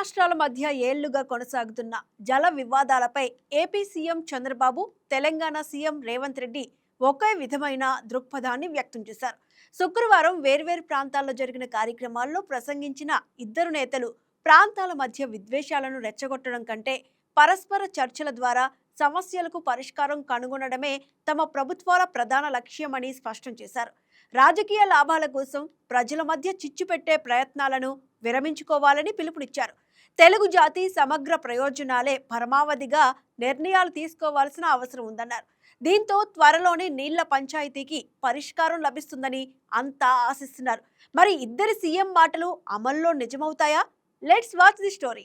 రాష్ట్రాల మధ్య ఏళ్ళుగా కొనసాగుతున్న జల వివాదాలపై AP CM Chandrababu Telangana CM Revanth Reddy ఒకే విధమైన దృక్పథాన్ని వ్యక్తం చేశారు. శుక్రవారం వేర్వేరు ప్రాంతాల్లో జరిగిన కార్యక్రమాల్లో ప్రసంగించిన ఇద్దరు నేతలు ప్రాంతాల మధ్య విద్వేషాలను రెచ్చగొట్టడం కంటే పరస్పర చర్చల ద్వారా సమస్యలకు పరిష్కారం కనుగొనడమే తమ ప్రభుత్వాల ప్రధాన లక్ష్యమని స్పష్టం చేశారు. రాజకీయ లాభాల కోసం ప్రజల మధ్య చిచ్చు పెట్టే ప్రయత్నాలను విరమించుకోవాలని పిలుపునిచ్చారు. తెలుగు జాతి సమగ్ర ప్రయోజనాలే పరమావధిగా నిర్ణయాలు తీసుకోవాల్సిన అవసరం ఉందన్నారు. దీంతో త్వరలోనే నీళ్ళ పంచాయతీకి పరిష్కారం లభిస్తుందని అంతా ఆశిస్తున్నారు. మరి ఇద్దరి సీఎం మాటలు అమల్లో నిజమవుతాయా? Let's watch the story.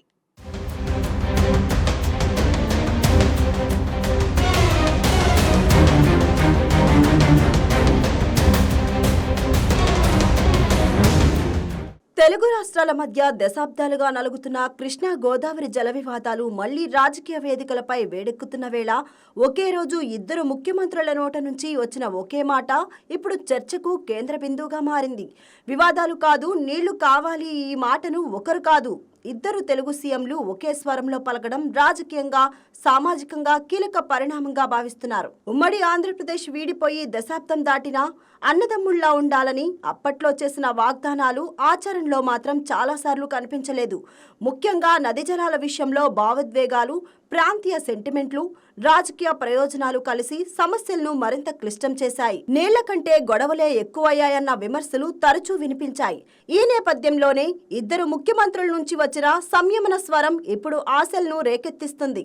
Telugu రాష్ట్రాల మధ్య దశాబ్దాలుగా నలుగుతున్న కృష్ణా గోదావరి జల వివాదాలు మళ్ళీ రాజకీయ వేదికలపై వేడెక్కుతున్న వేళ ఒకే రోజు ఇద్దరు ముఖ్యమంత్రుల నోట నుంచి వచ్చిన ఒకే మాట ఇప్పుడు చర్చకు కేంద్ర బిందువుగా మారింది. వివాదాలు కాదు నీళ్ళు కావాలి ఈ మాటను ఒకరు కాదు. ఇద్దరు తెలుగు సీఎంలు ఒకే స్వరంలో పలకడం రాజకీయంగా సామాజికంగా కీలక పరిణామంగా భావిస్తున్నారు. ఉమ్మడి ఆంధ్రప్రదేశ్ వీడిపోయి దశాబ్దం దాటినా అన్నదమ్ముళ్ళా ఉండాలని అప్పట్లో చేసిన వాగ్దానాలు ఆచరణలో మాత్రం చాలాసార్లు కనిపించలేదు. ముఖ్యంగా నది జలాల విషయంలో భావోద్వేగాలు ప్రాంతీయ సెంటిమెంట్లు రాజకీయ ప్రయోజనాలు కలిసి సమస్యలను మరింత క్లిష్టం చేశాయి. నేళ్ళ కంటే గొడవలే ఎక్కువయ్యాయన్న విమర్శలు తరచూ వినిపించాయి. ఈ నేపథ్యంలోనే ఇద్దరు ముఖ్యమంత్రుల నుంచి వచ్చిన సంయమన స్వరం ఇప్పుడు ఆశలను రేకెత్తిస్తుంది.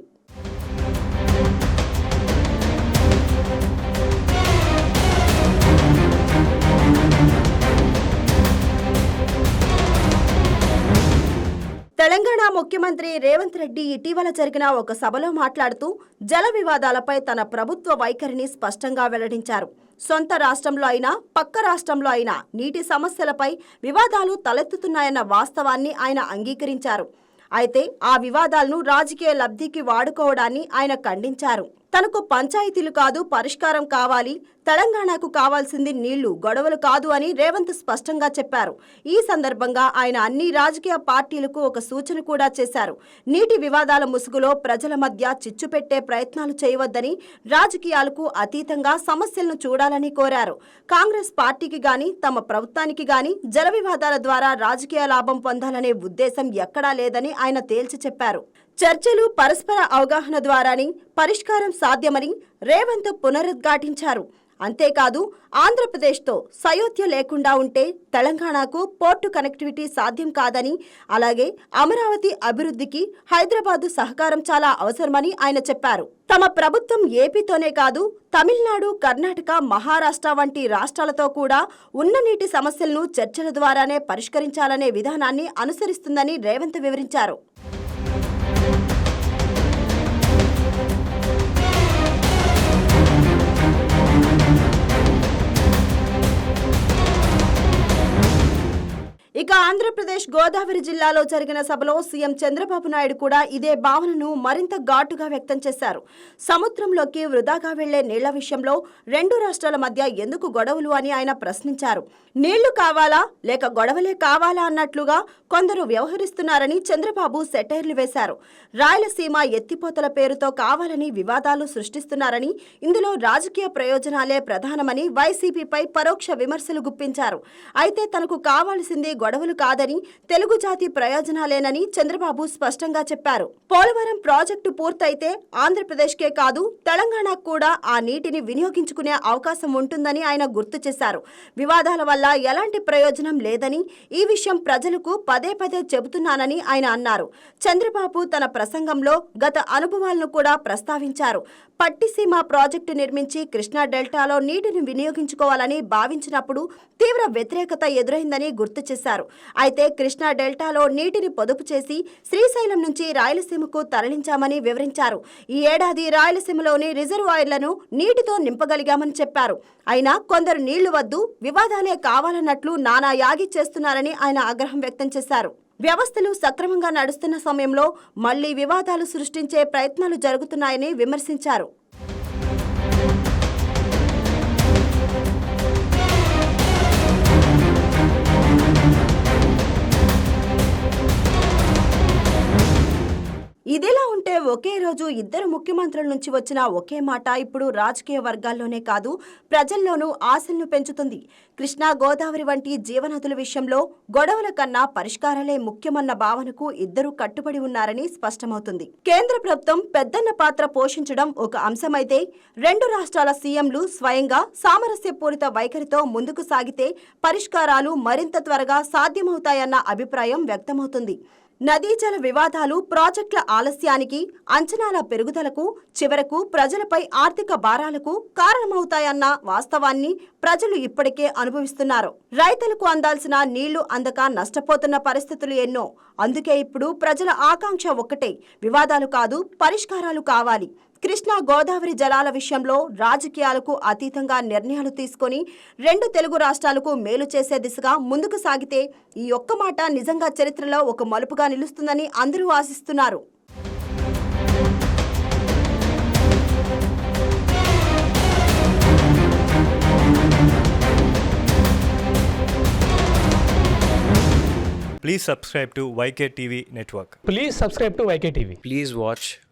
తెలంగాణ ముఖ్యమంత్రి రేవంత్ రెడ్డి ఇటీవల జరిగిన ఒక సభలో మాట్లాడుతూ జల వివాదాలపై తన ప్రభుత్వ వైఖరిని స్పష్టంగా వెల్లడించారు. సొంత రాష్ట్రంలో అయినా పక్క రాష్ట్రంలో అయినా నీటి సమస్యలపై వివాదాలు తలెత్తుతున్నాయన్న వాస్తవాన్ని ఆయన అంగీకరించారు. అయితే ఆ వివాదాలను రాజకీయ లబ్ధికి వాడుకోవడాన్ని ఆయన ఖండించారు. తనకు పంచాయతీలు కాదు పరిష్కారం కావాలి తెలంగాణకు కావాల్సింది నీళ్ళు గొడవలు కాదు అని రేవంత్ స్పష్టంగా చెప్పారు. ఈ సందర్భంగా ఆయన అన్ని రాజకీయ పార్టీలకు ఒక సూచన కూడా చేశారు. నీటి వివాదాల ముసుగులో ప్రజల మధ్య చిచ్చు పెట్టే ప్రయత్నాలు చేయవద్దని రాజకీయాలకు అతీతంగా సమస్యలను చూడాలని కోరారు. కాంగ్రెస్ పార్టీకి గాని తమ ప్రభుత్వానికి గాని జల వివాదాల ద్వారా రాజకీయ లాభం పొందాలనే ఉద్దేశం ఎక్కడా లేదని ఆయన తేల్చి చెప్పారు. చర్చలు పరస్పర అవగాహన ద్వారానే పరిష్కారం సాధ్యమని రేవంత్ పునరుద్ఘాటించారు. అంతేకాదు ఆంధ్రప్రదేశ్తో సయోధ్య లేకుండా ఉంటే తెలంగాణకు పోర్టు కనెక్టివిటీ సాధ్యం కాదని అలాగే అమరావతి అభివృద్ధికి హైదరాబాదు సహకారం చాలా అవసరమని ఆయన చెప్పారు. తమ ప్రభుత్వం ఏపీతోనే కాదు తమిళనాడు కర్ణాటక మహారాష్ట్ర వంటి రాష్ట్రాలతో కూడా ఉన్న నీటి సమస్యలను చర్చల ద్వారానే పరిష్కరించాలనే విధానాన్ని అనుసరిస్తుందని రేవంత్ వివరించారు. ఆంధ్రప్రదేశ్ గోదావరి జిల్లాలో జరిగిన సభలో సీఎం చంద్రబాబు నాయుడు కూడా ఇదే భావనను మరింత ఘాటుగా వ్యక్తం చేశారు. సముద్రంలోకి వృధాగా వెళ్ళే నీళ్ళ విషయంలో రెండు రాష్ట్రాల మధ్య ఎందుకు గొడవలు అని ఆయన ప్రశ్నించారు. నీళ్ళు కావాలా? లేక గొడవలే కావాలా అన్నట్లుగా కొందరు వ్యవహరిస్తున్నారని చంద్రబాబు సెటైర్లు వేశారు. రాయలసీమ ఎత్తిపోతల పేరుతో కావాలని వివాదాలు సృష్టిస్తున్నారని ఇందులో రాజకీయ ప్రయోజనాలే ప్రధానమని వైసీపీపై పరోక్ష విమర్శలు గుప్పించారు. అయితే తనకు కావాల్సింది గొడవలు కాదని తెలుగు జాతి ప్రయోజనాలేనని చంద్రబాబు స్పష్టంగా చెప్పారు. పోలవరం ప్రాజెక్టు పూర్తయితే ఆంధ్రప్రదేశ్కే కాదు తెలంగాణకు కూడా ఆ నీటిని వినియోగించుకునే అవకాశం ఉంటుందని ఆయన గుర్తు చేశారు. వివాదాల వల్ల ఎలాంటి ప్రయోజనం లేదని ఈ విషయం ప్రజలకు పదే పదే చెబుతున్నానని ఆయన అన్నారు. చంద్రబాబు తన ప్రసంగంలో గత అనుభవాలను కూడా ప్రస్తావించారు. పట్టిసీమ ప్రాజెక్టు నిర్మించి కృష్ణా డెల్టాలో నీటిని వినియోగించుకోవాలని భావించినప్పుడు తీవ్ర వ్యతిరేకత ఎదురైందని గుర్తు చేశారు. అయితే కృష్ణా డెల్టాలో నీటిని పొదుపు చేసి శ్రీశైలం నుంచి రాయలసీమకు తరలించామని వివరించారు. ఈ ఏడాది రాయలసీమలోని రిజర్వాయర్లను నీటితో నింపగలిగామని చెప్పారు. అయినా కొందరు నీళ్ళు వద్దు వివాదాలే కావాలన్నట్లు నానా యాగి చేస్తున్నారని ఆయన ఆగ్రహం వ్యక్తం చేశారు. వ్యవస్థలు సక్రమంగా నడుస్తున్న సమయంలో మళ్ళీ వివాదాలు సృష్టించే ప్రయత్నాలు జరుగుతున్నాయని విమర్శించారు. ఒకే రోజు ఇద్దరు ముఖ్యమంత్రుల నుంచి వచ్చిన ఒకే మాట ఇప్పుడు రాజకీయ వర్గాల్లోనే కాదు ప్రజల్లోనూ ఆశలను పెంచుతుంది. కృష్ణా గోదావరి వంటి జీవనదుల విషయంలో గొడవల కన్నా పరిష్కారాలే ముఖ్యమన్న భావనకు ఇద్దరు కట్టుబడి ఉన్నారని స్పష్టమవుతుంది. కేంద్ర ప్రభుత్వం పెద్దన్న పాత్ర పోషించడం ఒక అంశమైతే రెండు రాష్ట్రాల సీఎంలు స్వయంగా సామరస్యపూరిత వైఖరితో ముందుకు సాగితే పరిష్కారాలు మరింత త్వరగా సాధ్యమవుతాయన్న అభిప్రాయం వ్యక్తమవుతుంది. నదీజల వివాదాలు ప్రాజెక్టుల ఆలస్యానికి అంచనాల పెరుగుదలకు చివరకు ప్రజలపై ఆర్థిక భారాలకు కారణమవుతాయన్న వాస్తవాన్ని ప్రజలు ఇప్పటికే అనుభవిస్తున్నారు. రైతులకు అందాల్సిన నీళ్ళు అందక నష్టపోతున్న పరిస్థితులు ఎన్నో. అందుకే ఇప్పుడు ప్రజల ఆకాంక్ష ఒక్కటే. వివాదాలు కాదు పరిష్కారాలు కావాలి. కృష్ణా గోదావరి జలాల విషయంలో రాజకీయాలకు అతీతంగా నిర్ణయాలు తీసుకొని రెండు తెలుగు రాష్ట్రాలకు మేలు చేసే దిశగా ముందుకు సాగితే ఈ ఒక్క మాట నిజంగా చరిత్రలో ఒక మలుపుగా నిలుస్తుందని అందరూ ఆశిస్తున్నారు Please subscribe to YK TV Network. Please subscribe to YK TV. Please watch